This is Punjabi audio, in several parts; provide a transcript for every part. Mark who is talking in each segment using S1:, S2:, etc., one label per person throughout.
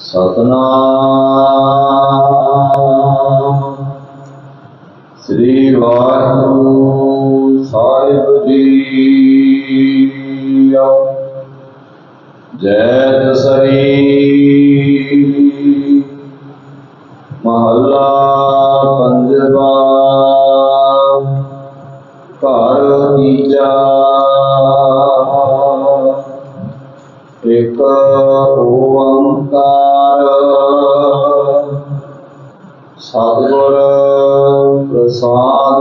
S1: ਸਤਨਾਮ। ਸ੍ਰੀ ਵਾਹਿਗੁਰੂ ਸਾਹਿਬ ਜੀ ਜੈ ਦਸਰੀ ਮਹੱਲਾ ਪੰਜਵਾ। ਘਰ ਤੀਜਾ। ਇੱਕ ਓੰਕਾਰ। ਸਤਿਗੁਰ ਪ੍ਰਸਾਦ।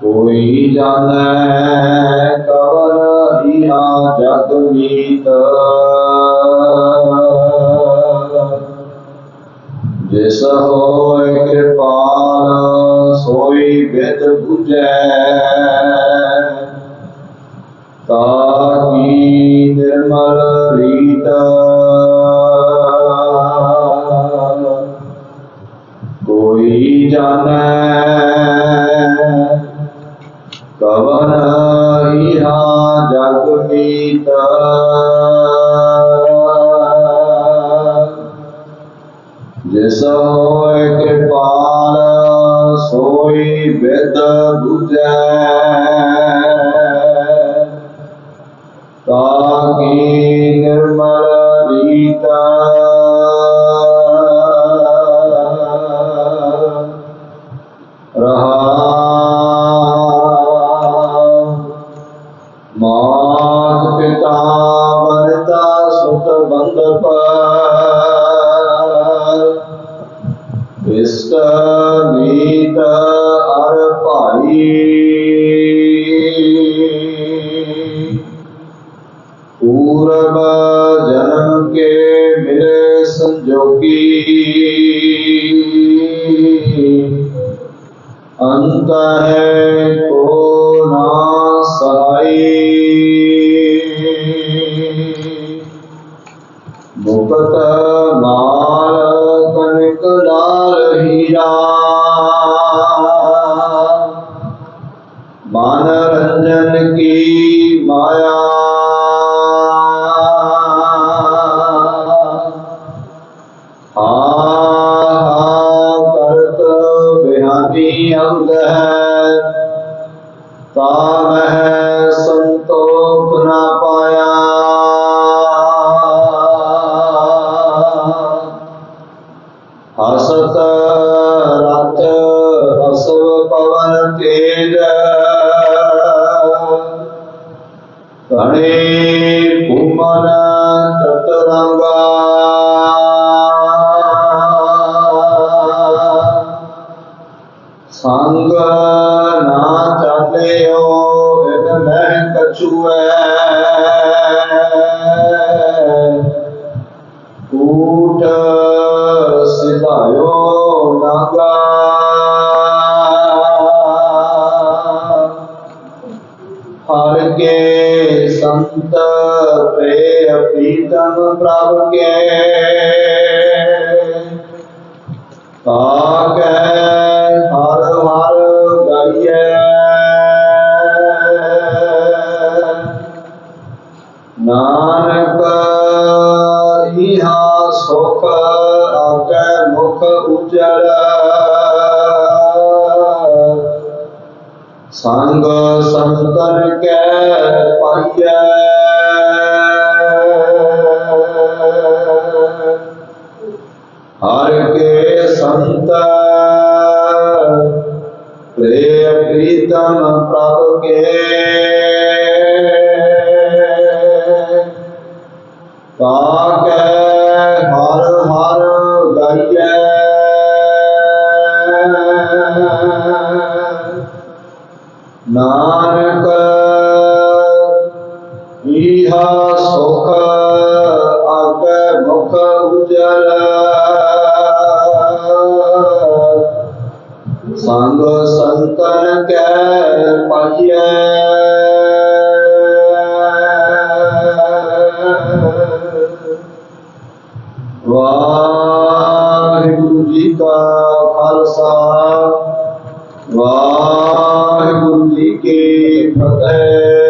S1: ਕੋਈ ਜਾਣੈ ਕਵਰ ਹਿਆ ਜਗ ਮੀਤ। ਜਿਸ ਹੋਇ ਕਿਰਪਾਲ, ਸੋਈ ਬਿਦ 부ਜੈ ਤਾਕੀ ਨਿਰਮਲ ਰੀਤ। ਕੋਈ पूरब जन्म के मिले संजोगी। अंत है को ना सहाय। मुकत माल कनक लाल हीरा ਸੰਗ ਨਾ ਚਾਲਿਓ, ਬਿਨ ਮਹਿ ਕਛੁਐ। ਕੂਟ ਸਿਧਾਇਓ ਨਾਗਾ। ਹਰ ਕੇ ਸੰਤ ਪ੍ਰੇ ਪ੍ਰੀਤਮ ਪ੍ਰਭ ਕੇ। ਆਗੈ ਸੁਖ ਆਗੈ ਮੁਖ ਉਜਲ ਸੰਗ ਸੰਤਨ ਕੈ ਪਾਈਐ। ਹਰ ਕੇ ਸੰਤ ਪ੍ਰੇ ਪ੍ਰੀਤਮ ਪ੍ਰਭ ਕੇ। Nah. ਸਾਹਿਬ। ਵਾਹਿਗੁਰੂ ਜੀ ਕੀ ਫਤਿਹ।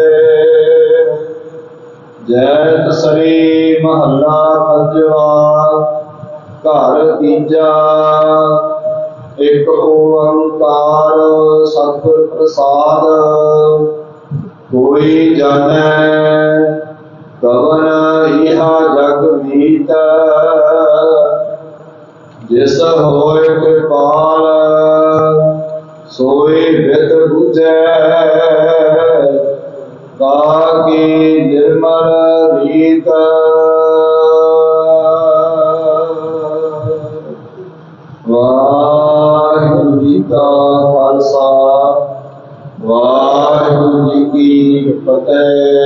S1: ਜੈ ਸ੍ਰੀ ਮਹੱਲਾ ਪੰਜਵਾ, ਘਰ ਤੀਜਾ। ਇੱਕ ਓੰਕਾਰ ਸਤਿਗੁਰ ਪ੍ਰਸਾਦ। ਕੋਈ ਜਾਣੈ ਕਵਨ ਇਹਾ ਜਿਸ ਹੋਏ ਕੋਈ ਪਾਲ ਸੋਈ ਵਿਦ ਬੁਝੈ। ਬਾਕੀ ਨਿਰਮਲ ਰੀਤ। ਵਾਹਿਗੁਰੂ ਜੀ ਕਾ ਖਾਲਸਾ, ਵਾਹਿਗੁਰੂ ਜੀ ਕੀ ਫਤਿਹ।